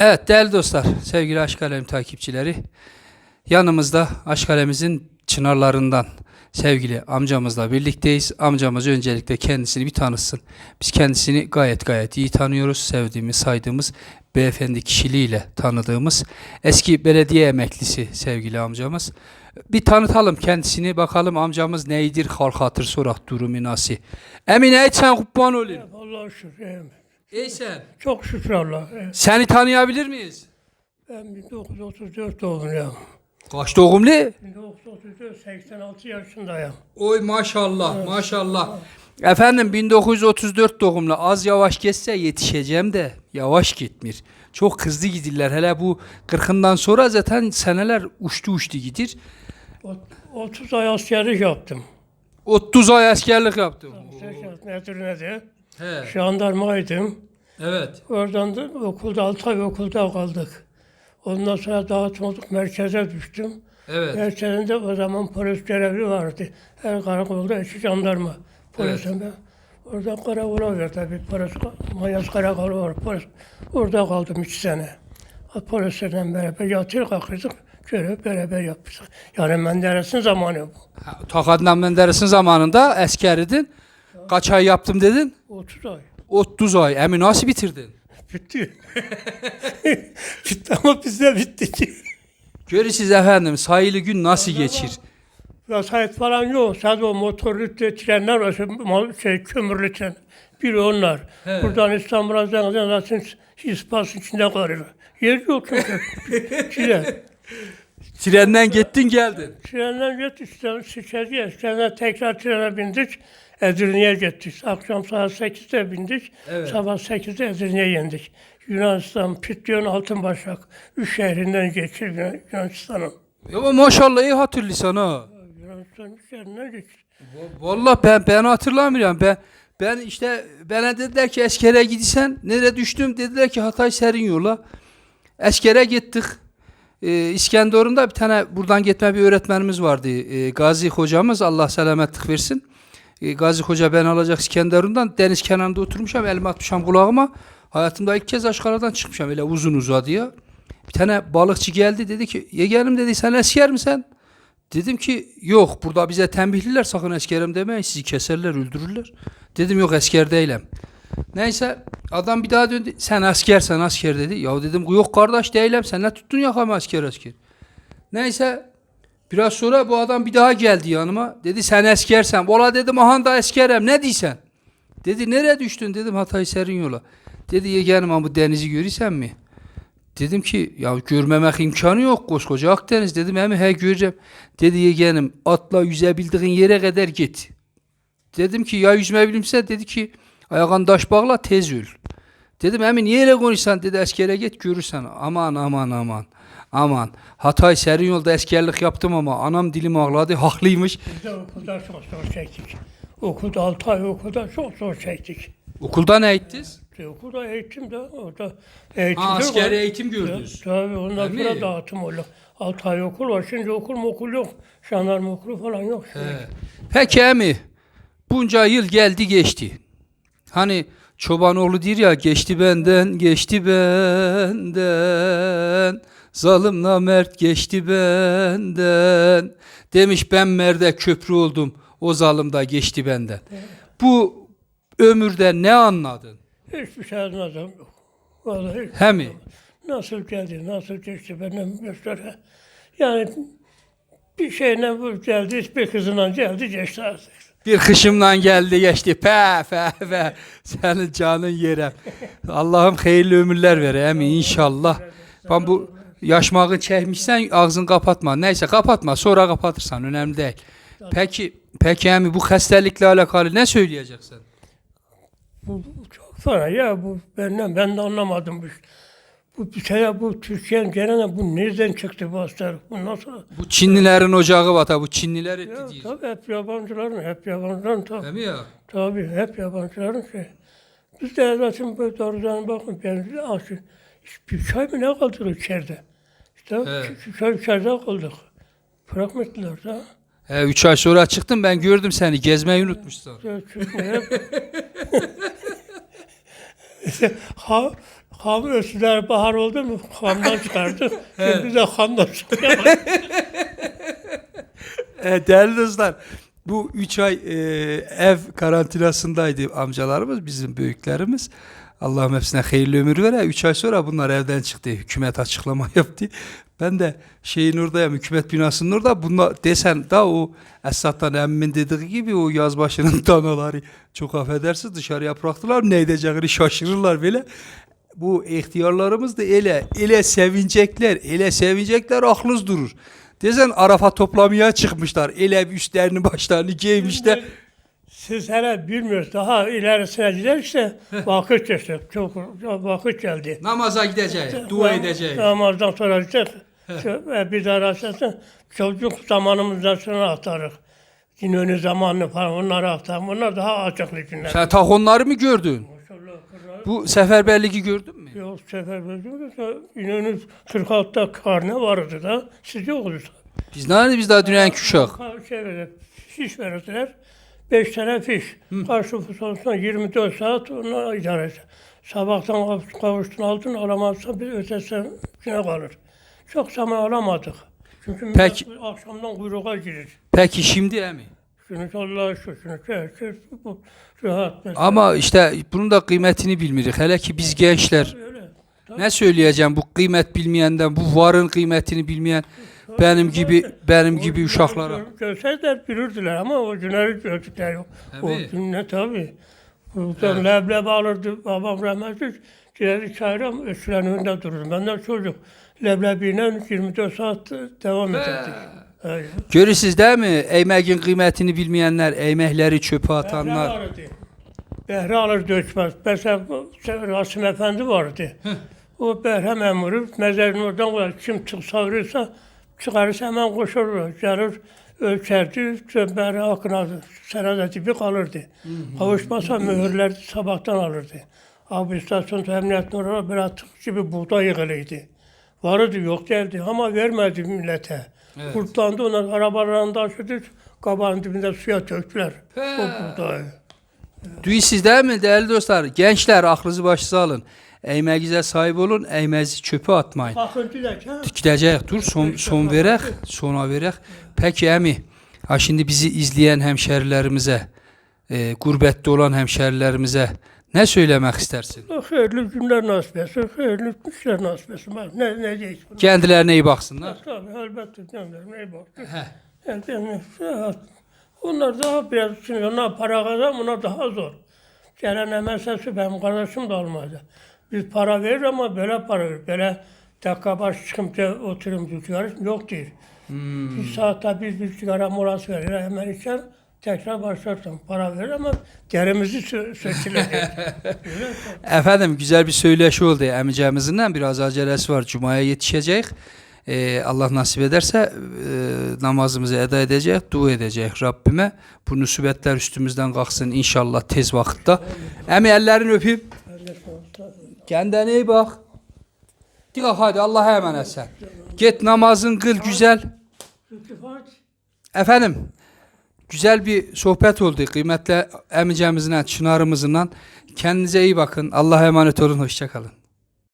Evet değerli dostlar, sevgili Aşk Alem takipçileri. Yanımızda Aşk Alem'imizin çınarlarından sevgili amcamızla birlikteyiz. Amcamız öncelikle kendisini bir tanısın. Biz kendisini gayet gayet iyi tanıyoruz. Sevdiğimiz, saydığımız beyefendi kişiliğiyle tanıdığımız eski belediye emeklisi sevgili amcamız. Bir tanıtalım kendisini bakalım amcamız neydir halk hatır sorak durumu nasıl. Emine sen kurban olayım. Allah'a şükür. Sen. Çok şükür Allah. Evet. Seni tanıyabilir miyiz? Ben 1934 doğumluyum. Kaç doğumlu? 1934 86 yaşındayım. Oy maşallah maşallah. Efendim 1934 doğumlu az yavaş geçse yetişeceğim de yavaş gitmir. Çok hızlı gidirler. Hele bu 40'ından sonra zaten seneler uçtu uçtu gidir. Ot- 30 ay askerlik yaptım. 30 ay askerlik yaptım. Nedir nedir? He, Jandarmaydım. evet. Oradan da okulda 6 ay okulda kaldık. Ondan sonra dağıtmadık merkeze düştüm. Evet. Merkezinde o zaman polis görevli vardı. Her karakolda iki jandarma. Polisin ben. Orada karakola verdi bir polis. Manyas karakolu var polis. Orada kaldım iki sene. Polislerle beraber yatır kalkırdık. Görev beraber yapmıştık. Yani Menderes'in zamanı bu. Ha, Tokat'dan Menderes'in zamanında Kaç ay yaptım dedin? 30 ay. 30 ay. Emin nasıl bitirdin? Bitti. bitti ama bizde bitti ki. Görürsünüz efendim sayılı gün nasıl geçir? Vesayet falan yok. Sadece o motorlu trenler var. Şey, mal- şey, kömürlü tren. Biri onlar. He. Buradan İstanbul'a zaten zaten ispasın içinde kalıyor. Yer yok çünkü. Tren. Trenden gittin geldin. Trenden gittik. İşte Şişeci'ye. Trenden tekrar trene bindik. Edirne'ye gittik. Akşam saat 8'de bindik. Evet. Sabah 8'de Edirne'ye indik. Yunanistan, Pityon, Altınbaşak. Üç şehrinden geçir Yunan- Yunanistan'ın. Ya maşallah iyi hatırlıyorsun ha. Yunanistan üç şehrinden geçir. Vallahi ben ben hatırlamıyorum. Ben ben işte bana dediler ki askere gidisen nereye düştüm dediler ki Hatay serin yola. Askere gittik. Ee, İskenderun'da bir tane buradan gitme bir öğretmenimiz vardı. Ee, Gazi hocamız Allah selametlik versin. Ee, Gazi hoca ben alacak İskenderun'dan deniz kenarında oturmuşam elimi atmışam kulağıma. Hayatımda ilk kez aşkaradan çıkmışam öyle uzun uzadıya. Bir tane balıkçı geldi dedi ki yeğenim dedi sen asker misin? Dedim ki yok burada bize tembihliler sakın askerim demeyin sizi keserler öldürürler. Dedim yok asker değilim. Neyse adam bir daha döndü sen askersen asker dedi. Ya dedim yok kardeş değilim sen ne tuttun yakamı asker asker. Neyse biraz sonra bu adam bir daha geldi yanıma. Dedi sen askersen. Ola dedim aha da askerim ne diysen. Dedi nereye düştün dedim Hatay serin yola. Dedi yeğenim ama bu denizi görürsen mi? Dedim ki ya görmemek imkanı yok koskoca Akdeniz dedim hem he göreceğim. Dedi yeğenim atla yüzebildiğin yere kadar git. Dedim ki ya yüzme bilimse dedi ki ayağın taş bağla tez öl. Dedim emin niye öyle konuşsan dedi askere git görürsen. Aman aman aman. Aman. Hatay serin yolda askerlik yaptım ama anam dilim ağladı haklıymış. Biz de okulda çok zor çektik. Okulda 6 ay okulda çok zor çektik. Okulda ne ettiniz? İşte Okulda eğitim de orada eğitim Ha, askeri var. eğitim gördünüz. Tabii ondan Değil sonra mi? dağıtım oldu. 6 ay okul var. Şimdi okul mu okul yok. Jandarma okulu falan yok. He. Peki emi bunca yıl geldi geçti. Hani çobanoğlu diyor ya geçti benden geçti benden zalim namert geçti benden demiş ben merde köprü oldum o zalim da geçti benden. Bu ömürde ne anladın? Hiçbir şey anladım yok. Vallahi hiç- He mi? Nasıl geldi, nasıl geçti benden göstere. Yani bir şeyle bu geldi, bir kızından geldi geçti artık. Bir kışımdan geldi geçti. Pe pe pe. Senin canın yerem. Allah'ım hayırlı ömürler ver emin inşallah. Ben bu yaşmağı çekmişsen ağzını kapatma. Neyse kapatma sonra kapatırsan önemli değil. Peki peki emi bu hastalıkla alakalı ne söyleyeceksin? Bu, çok fena ya bu benden ben de anlamadım bu. Bu şey bu Türkiye'nin genelde bu nereden çıktı bu hastalık? Bu nasıl? Bu Çinlilerin ocağı vata bu Çinliler etti Ya diyor. tabii hep yabancıların, hep yabancıların tabii. Değil mi ya? Tabii hep yabancıların şey. Biz de zaten böyle doğrudan bakın ben aşı, bir çay mı ne kaldık içeride? İşte Evet. çay içeride kaldık. Bırakmadılar da. He, üç ay sonra çıktım ben gördüm seni gezmeyi unutmuşsun. Ya Çünkü hep... ha, Ham ölçüler bahar oldu mu hamdan çıkardık. Şimdi de hamdan çıkıyor. E, değerli dostlar bu 3 ay e, ev karantinasındaydı amcalarımız bizim büyüklerimiz. Allah'ım hepsine hayırlı ömür vere. 3 ay sonra bunlar evden çıktı. Hükümet açıklama yaptı. Ben de şeyin oradayım hükümet binasının orada. Bunlar desen da o Esat'tan emmin dediği gibi o yazbaşının danaları çok affedersiniz dışarıya bıraktılar. Ne edeceğini şaşırırlar böyle. Bu ihtiyarlarımız da ele ele sevinecekler. Ele sevinecekler aklınız durur. Desen Arafat toplamaya çıkmışlar. Ele üstlerini başlarını giymişler. Siz hele bilmiyorsunuz. Daha ilerisine giderse vakit geçti. Çok, çok vakit geldi. Namaza gideceğiz, dua edeceğiz. Namazdan sonra gidecek. Daha rastlasın. Çocuk zamanımızdan sonra aktarır. İnönü zamanını falan onları aktarır. Bunlar daha açıklı günler. Sen tak onları mı gördün? Bu seferberliği gördün mü? Yok sefer böldüm. İnönü 46'da karne vardı da. Siz yoktunuz. Biz nerede biz daha dünyanın kuşak. Ka- Şey verir, fiş verirdiler. 5 tane fiş. Karşı sonrasında 24 saat onu idare et. Sabahtan kav- kavuştun aldın alamazsan bir ötesinden güne kalır. Çok zaman alamadık. Çünkü millet Peki. akşamdan kuyruğa girir. Peki şimdi emi. Şunu Allah'a şükür, şey, bu rahat mesela. Ama işte bunun da kıymetini bilmirik. Hele ki biz gençler. Öyle. Ne söyleyeceğim bu kıymet bilmeyenden, bu varın kıymetini bilmeyen benim gibi benim gibi uşaklara. Görseydiler bilirdiler ama o günleri gördükler yok. O Tabii. gün ne tabii. Buradan leblebi alırdı babam rahmetli. Giderdi çayram ölçülerin önünde dururdum. Ben de çocuk. Leblebiyle 24 saat devam ederdik. Görürsüz değil mi? Eğmekin kıymetini bilmeyenler, eğmekleri çöpe atanlar. Behre alır dökmez. Mesela Rasim Efendi vardı. o Behre memuru mezarın oradan koyar. Kim çık savuruyorsa çıkarırsa hemen koşur. Gelir ölçerdi. Behre akına senede bir kalırdı. Kavuşmasa mühürler sabahtan alırdı. Abi istasyon emniyetin oraya bir atık gibi buğday yığılıydı. Vardı yok geldi ama vermedi millete. Evet. Kurtlandı onlar arabalarını taşıdı. Kabağın dibinde suya döktüler. O buğdayı. Duyuyorsunuz değil mi değerli dostlar? Gençler aklınızı başınıza alın. Eğmeğinize sahip olun, eğmeğinizi çöpe atmayın. Bakın dilek ha. Gidecek dur son, son verek sona verek. Peki emi ha şimdi bizi izleyen hemşerilerimize e, gurbette olan hemşerilerimize ne söylemek istersin? Hayırlı günler nasip etsin. Hayırlı işler nasip etsin. Bak, Ne, ne diyeyim? Kendilerine iyi baksınlar. Tabii elbette kendilerine iyi bak. He. Yani, yani, rahat. Onlar daha biraz, şimdi onlar para kazan, bunlar daha zor. Gelen meselesi benim kardeşim de olmadı. Biz para verir ama böyle para verir. Böyle dakika baş çıkıp da oturum tutuyoruz. Yok değil. Bir saatte biz bir sigara molası verir. Hemen içer. Tekrar başlarsın. Para verir ama derimizi sö sökülecek. Öyle. Efendim güzel bir söyleşi oldu emicemizin biraz acelesi var. Cuma'ya yetişecek. Ee, Allah nasip ederse e, namazımızı eda edecek, dua edecek Rabbime. Bu musibetler üstümüzden kalksın inşallah tez vakitte. Emi ellerini öpeyim. Kendine iyi bak. Dikkat hadi Allah'a emanet sen. Git namazın kıl güzel. Efendim güzel bir sohbet oldu kıymetli emicemizle, çınarımızla. Kendinize iyi bakın. Allah'a emanet olun. Hoşçakalın.